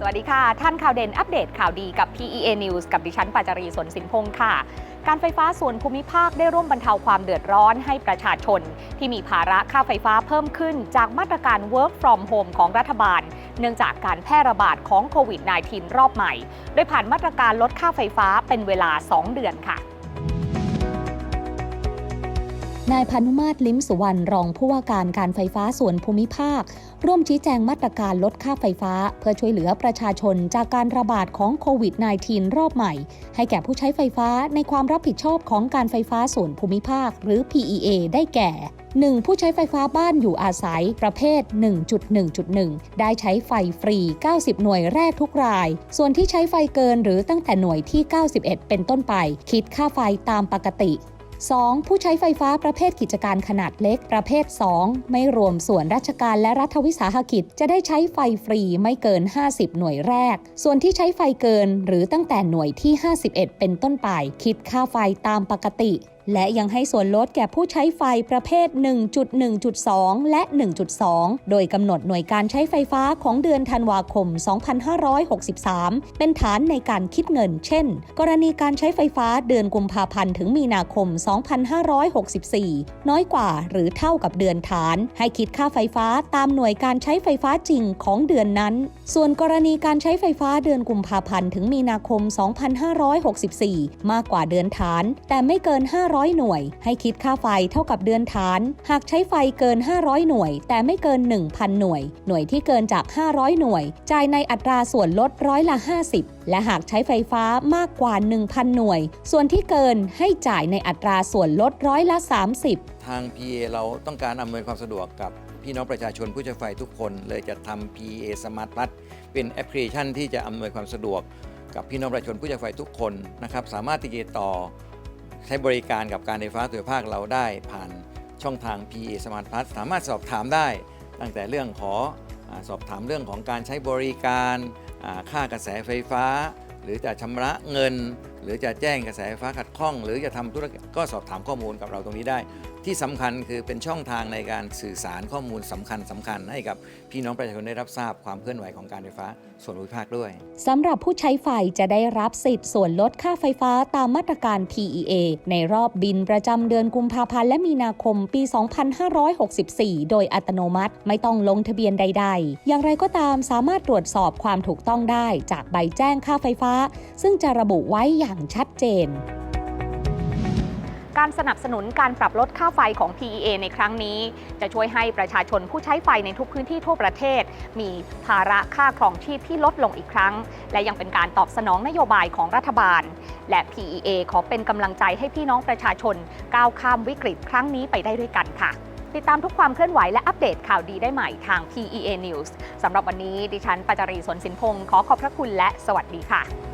สวัสดีค่ะ ท่านข่าวเด่นอัปเดตข่าวดีกับ PEA News กับดิฉันปาจารีสนสินพงศ์ค่ะ การไฟฟ้าส่วนภูมิภาคได้ร่วมบรรเทาความเดือดร้อนให้ประชาชน ที่มีภาระค่าไฟฟ้าเพิ่มขึ้น จากมาตรการ Work from Home ของรัฐบาล เนื่องจากการแพร่ระบาดของโควิด -19 รอบใหม่ โดยผ่านมาตรการลดค่าไฟฟ้าเป็นเวลา 2 เดือนค่ะ นายพานุมาตรลิ้มสุวรรณรองผู้ว่าการการไฟฟ้าส่วนภูมิภาค ร่วมชี้แจงมาตรการลดค่าไฟฟ้า เพื่อช่วยเหลือประชาชนจากการระบาดของโควิด -19 รอบใหม่ ให้แก่ผู้ใช้ไฟฟ้าในความรับผิดชอบของการไฟฟ้าส่วนภูมิภาค หรือ PEA ได้แก่ 1. ผู้ใช้ไฟฟ้าบ้านอยู่อาศัยประเภท 1.1.1 ได้ใช้ไฟฟรี 90 หน่วยแรกทุกราย ส่วนที่ใช้ไฟเกินหรือตั้งแต่หน่วยที่ 91 เป็นต้นไป คิดค่าไฟตามปกติ 2. ผู้ใช้ไฟฟ้าประเภทกิจการขนาดเล็กประเภท 2 ไม่รวมส่วนราชการและรัฐวิสาหกิจ จะได้ใช้ไฟฟรีไม่เกิน 50 หน่วยแรก ส่วนที่ใช้ไฟเกินหรือตั้งแต่หน่วยที่ 51 เป็นต้นไป คิดค่าไฟตามปกติ และยังให้ส่วนลดแก่ผู้ใช้ไฟประเภท 1.1.2 และ 1.2 โดยกำหนดหน่วยการใช้ไฟฟ้าของเดือนธันวาคม 2563 เป็นฐานในการคิดเงิน เช่น กรณีการใช้ไฟฟ้าเดือนกุมภาพันธ์ถึงมีนาคม 2564 น้อยกว่าหรือเท่ากับเดือนฐาน ให้คิดค่าไฟฟ้าตามหน่วยการใช้ไฟฟ้าจริงของเดือนนั้น ส่วนกรณีการใช้ไฟฟ้าเดือนกุมภาพันธ์ถึงมีนาคม 2564 มากกว่าเดือนฐาน แต่ไม่เกิน 500หน่วย ให้คิดค่าไฟเท่ากับเดือนฐาน หากใช้ไฟเกิน 500 หน่วย แต่ไม่เกิน 1,000 หน่วย หน่วยที่เกินจาก 500 หน่วย จ่ายในอัตราส่วนลดร้อยละ 50 และหากใช้ไฟฟ้ามากกว่า 1,000 หน่วย ส่วนที่เกินให้จ่ายในอัตราส่วนลดร้อยละ 30 ทาง PA เราต้องการอำนวยความสะดวกกับพี่น้องประชาชนผู้ใช้ไฟทุกคน เลยจะทำ PA Smart Plus เป็นแอปพลิเคชันที่จะอำนวยความสะดวกกับพี่น้องประชาชนผู้ใช้ไฟทุกคนนะครับสามารถติดต่อ ใช้บริการกับการไฟฟ้าส่วนภาคเราได้ผ่านช่องทาง PA Smart Plus สามารถสอบถามได้ ตั้งแต่เรื่องขออสอบถามเรื่องของการใช้บริการ ค่ากระแสไฟฟ้า หรือจะชำระเงินหรือจะแจ้งกระแสไฟฟ้าขัดข้อง หรือจะทำธุรกิจก็สอบถามข้อมูลกับเราตรงนี้ได้ ที่สำคัญคือเป็นช่องทางในการสื่อสารข้อมูลสำคัญสำคัญให้กับพี่น้องประชาชนได้รับทราบความเคลื่อนไหวของการไฟฟ้าส่วนภูมิภาคด้วยสำหรับผู้ใช้ไฟจะได้รับสิทธิ์ส่วนลดค่าไฟฟ้าตามมาตรการ PEA ในรอบบินประจำเดือนกุมภาพันธ์และมีนาคมปี 2564 โดยอัตโนมัติไม่ต้องลงทะเบียนใด ๆ อย่างไรก็ตามสามารถตรวจสอบความถูกต้องได้จากใบแจ้งค่าไฟฟ้า ซึ่งจะระบุไว้อย่างชัดเจน การสนับสนุนการปรับลดค่าไฟของ PEA ในครั้งนี้ จะช่วยให้ประชาชนผู้ใช้ไฟในทุกพื้นที่ทั่วประเทศ มีภาระค่าครองชีพที่ลดลงอีกครั้ง และยังเป็นการตอบสนองนโยบายของรัฐบาล และ PEA ขอเป็นกำลังใจให้พี่น้องประชาชนก้าวข้ามวิกฤตครั้งนี้ไปได้ด้วยกันค่ะติดตามทุกความเคลื่อนไหวและอัปเดตข่าวดีได้ใหม่ทาง PEA News สำหรับวันนี้ดิฉันปาจารีสนสินพงศ์ขอขอบพระคุณและสวัสดีค่ะ